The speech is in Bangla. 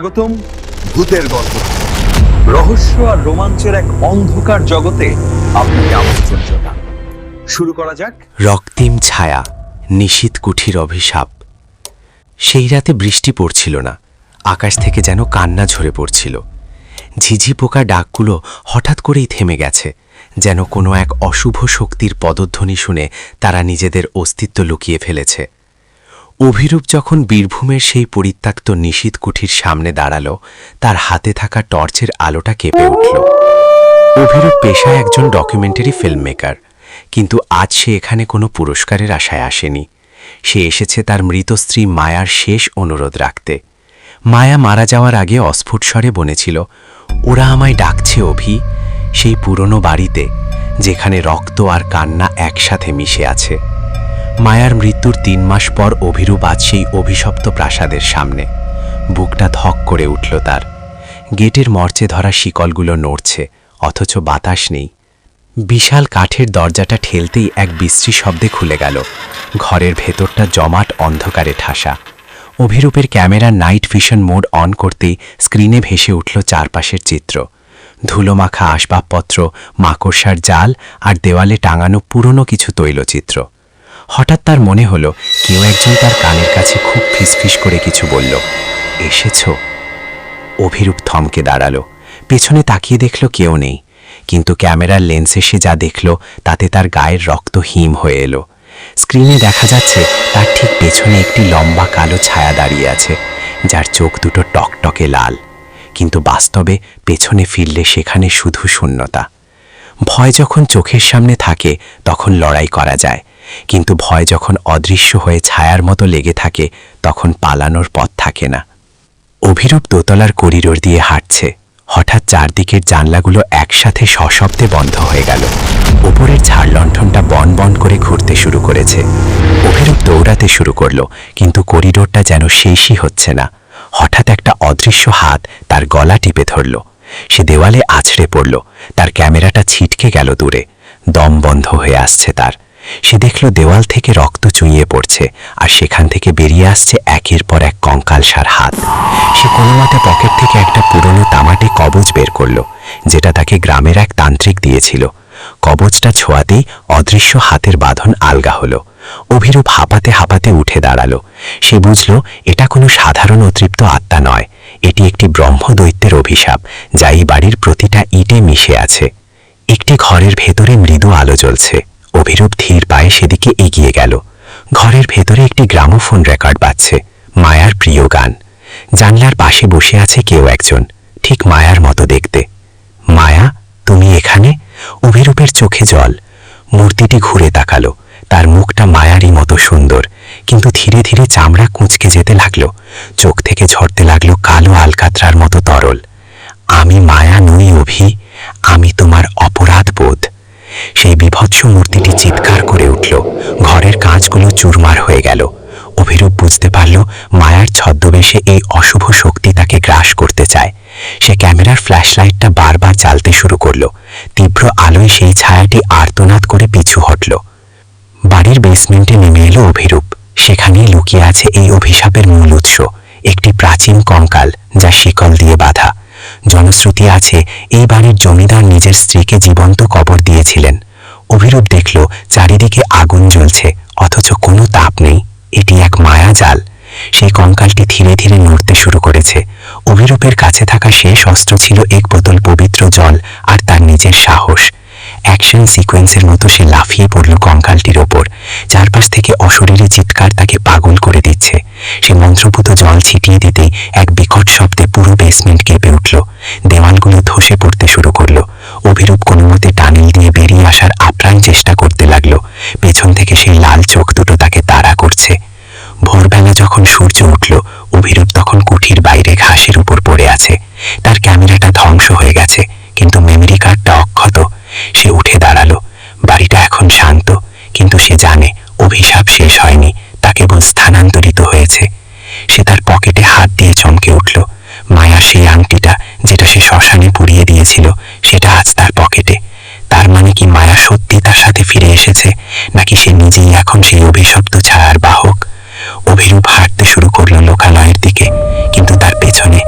স্বাগতম ভূতের গল্প। রহস্য আর রোমাঞ্চের এক অন্ধকার জগতে আপনাকে আমন্ত্রণ শুরু করা যাক। রক্তিম ছায়া, নিশীত কুঠির অভিশাপ। সেই রাতে বৃষ্টি পড়ছিল না, আকাশ থেকে যেন কান্না ঝরে পড়ছিল। ঝিঝি পোকা ডাকগুলো হঠাৎ করেই থেমে গেছে, যেন কোনো এক অশুভ শক্তির পদধ্বনি শুনে তারা নিজেদের অস্তিত্ব লুকিয়ে ফেলেছে। অভিরূপ যখন বীরভূমের সেই পরিত্যক্ত নিশীত কুঠির সামনে দাঁড়াল, তার হাতে থাকা টর্চের আলোটা কেঁপে উঠল। অভিরূপ পেশায় একজন ডকুমেন্টারি ফিল্ম মেকার কিন্তু আজ সে এখানে কোনো পুরস্কারের আশায় আসেনি। সে এসেছে তার মৃত স্ত্রী মায়ার শেষ অনুরোধ রাখতে। মায়া মারা যাওয়ার আগে অস্ফুট স্বরে বনেছিল ওরা আমায় ডাকছে, অভি। সেই পুরনো বাড়িতে, যেখানে রক্ত আর কান্না একসাথে মিশে আছে। মায়ার মৃত্যুর তিন মাস পর অভিরূপ আজ সেই অভিশপ্ত প্রাসাদের সামনে। বুকটা ধক করে উঠল তার। গেটের মর্চে ধরা শিকলগুলো নড়ছে, অথচ বাতাস নেই। বিশাল কাঠের দরজাটা ঠেলতেই এক বিশ্রী শব্দে খুলে গেল। ঘরের ভেতরটা জমাট অন্ধকারে ঠাসা। অভিরূপের ক্যামেরার নাইট ভিশন মোড অন করতেই স্ক্রিনে ভেসে উঠল চারপাশের চিত্র। ধুলোমাখা আসবাবপত্র, মাকড়সার জাল আর দেওয়ালে টাঙানো পুরনো কিছু তৈলচিত্র। হঠাৎ তার মনে হলো, কেউ একজন তার কানের কাছে খুব ফিসফিস করে কিছু বলল। এসেছ। অভিরূপ থমকে দাঁড়াল। পেছনে তাকিয়ে দেখল কেউ নেই। কিন্তু ক্যামেরার লেন্সে সে যা দেখল, তাতে তার গায়ের রক্ত হিম হয়ে এলো। স্ক্রিনে দেখা যাচ্ছে, তার ঠিক পেছনে একটি লম্বা কালো ছায়া দাঁড়িয়ে আছে, যার চোখ দুটো টকটকে লাল। কিন্তু বাস্তবে পেছনে ফিরলে সেখানে শুধু শূন্যতা। ভয় যখন চোখের সামনে থাকে, তখন লড়াই করা যায়। কিন্তু ভয় যখন অদৃশ্য হয়ে ছায়ার মতো লেগে থাকে, তখন পালানোর পথ থাকে না। অভিরূপ দোতলার করিডোর দিয়ে হাঁটছে। হঠাৎ চারদিকের জানলাগুলো একসাথে সশব্দে বন্ধ হয়ে গেল। ওপরের ঝাড় লণ্ঠনটা বন বন করে ঘুরতে শুরু করেছে। অভিরূপ দৌড়াতে শুরু করল, কিন্তু করিডোরটা যেন শেষই হচ্ছে না। হঠাৎ একটা অদৃশ্য হাত তার গলা টিপে ধরল। সে দেওয়ালে আছড়ে পড়ল। তার ক্যামেরাটা ছিটকে গেল দূরে। দম বন্ধ হয়ে আসছে তার। সে দেখল দেওয়াল থেকে রক্ত চুইয়ে পড়ছে আর সেখান থেকে বেরিয়ে আসছে একের পর এক কঙ্কালসার হাত। সে কোনো মতে পকেট থেকে একটা পুরনো তামাটে কবজ বের করল, যেটা তাকে গ্রামের এক তান্ত্রিক দিয়েছিল। কবচটা ছোঁয়াতেই অদৃশ্য হাতের বাঁধন আলগা হলো। অভিরূপ হাঁপাতে হাঁপাতে উঠে দাঁড়াল। সে বুঝল, এটা কোনো সাধারণ অতৃপ্ত আত্মা নয়। এটি একটি ব্রহ্মদৈত্যের অভিশাপ, যা এই বাড়ির প্রতিটা ইটে মিশে আছে। একটি ঘরের ভেতরে মৃদু আলো জ্বলছে। অভিরূপ ধীর পায়ে সেদিকে এগিয়ে গেল। ঘরের ভেতরে একটি গ্রামোফোন রেকর্ড বাজছে, মায়ার প্রিয় গান। জানলার পাশে বসে আছে কেউ একজন, ঠিক মায়ার মতো দেখতে। মায়া, তুমি এখানে? অভিরূপের চোখে জল। মূর্তিটি ঘুরে তাকালো, তার মুখটা মায়ারই মতো সুন্দর, কিন্তু ধীরে ধীরে চামড়া কুঁচকে যেতে লাগল, চোখ থেকে ঝরতে লাগল কালো আলকাতরার মতো তরল। আমি মায়া নই অভি, আমি তোমার অপরাধ সেই বিভৎস মূর্তিটি চিৎকার করে উঠল। ঘরের কাঁচগুলো চুরমার হয়ে গেল। অভিরূপ বুঝতে পারল, মায়ার ছদ্মবেশে এই অশুভ শক্তি তাকে গ্রাস করতে চায়। সে ক্যামেরার ফ্ল্যাশলাইটটা বারবার জ্বালতে শুরু করল। তীব্র আলোয় সেই ছায়াটি আর্তনাদ করে পিছু হটল। বাড়ির বেসমেন্টে নেমে এলো অভিরূপ। সেখানেই লুকিয়ে আছে এই অভিশাপের মূল উৎস, একটি প্রাচীন কঙ্কাল, যা শিকল দিয়ে বাঁধা। জনশ্রুতি আছে এই বাড়ির জমিদার নিজের স্ত্রীকে জীবন্ত কবর দিয়েছিলেন। অভিরূপ দেখল, চারিদিকে আগুন জ্বলছে, অথচ কোনো তাপ নেই। এটি এক মায়া জাল। সেই কঙ্কালটি ধীরে ধীরে নড়তে শুরু করেছে। অভিরূপের কাছে থাকা শেষ অস্ত্র ছিল এক বোতল পবিত্র জল আর তার নিজের সাহস। অ্যাকশন সিকোয়েন্সের মতো সে লাফিয়ে পড়ল কঙ্কালটির ওপর। চারপাশ থেকে অশরীরী চিৎকার তাকে পাগল করে দিচ্ছে। সে মন্ত্রপুত জল ছিটিয়ে দিতেই এক বিকট শব্দে পুরো বেসমেন্ট কেঁপে উঠল। দেওয়ালগুলো ধসে পড়তে শুরু করল। অভিরূপ কোনো মতে টানেল দিয়ে বেরিয়ে আসার আপ্রাণ চেষ্টা করতে লাগল। পেছন থেকে সেই লাল চোখ দুটো তাকে তাড়া করছে। ভোরবেলা যখন সূর্য উঠল, অভিরূপ তখন কুঠির বাইরে ঘাসের উপর পড়ে আছে। তার ক্যামেরাটা ধ্বংস হয়ে গেছে, কিন্তু মেমরি কার্ডটা অক্ষত। কিন্তু সে জানে, অভিশাপ শেষ হয়নি, তা কেবল স্থানান্তরিত হয়েছে। সে তার পকেটে হাত দিয়ে চমকে উঠল। মায়ার সেই আংটিটা, যেটা সে শ্মশানে পুড়িয়ে দিয়েছিল, সেটা আজ তার পকেটে। তার মানে কি মায়া সত্যি তার সাথে ফিরে এসেছে, নাকি সে নিজেই এখন সেই অভিশপ্ত ছায়ার বাহক? অভিরূপ হাঁটতে শুরু করল লোকালয়ের দিকে, কিন্তু তার পেছনে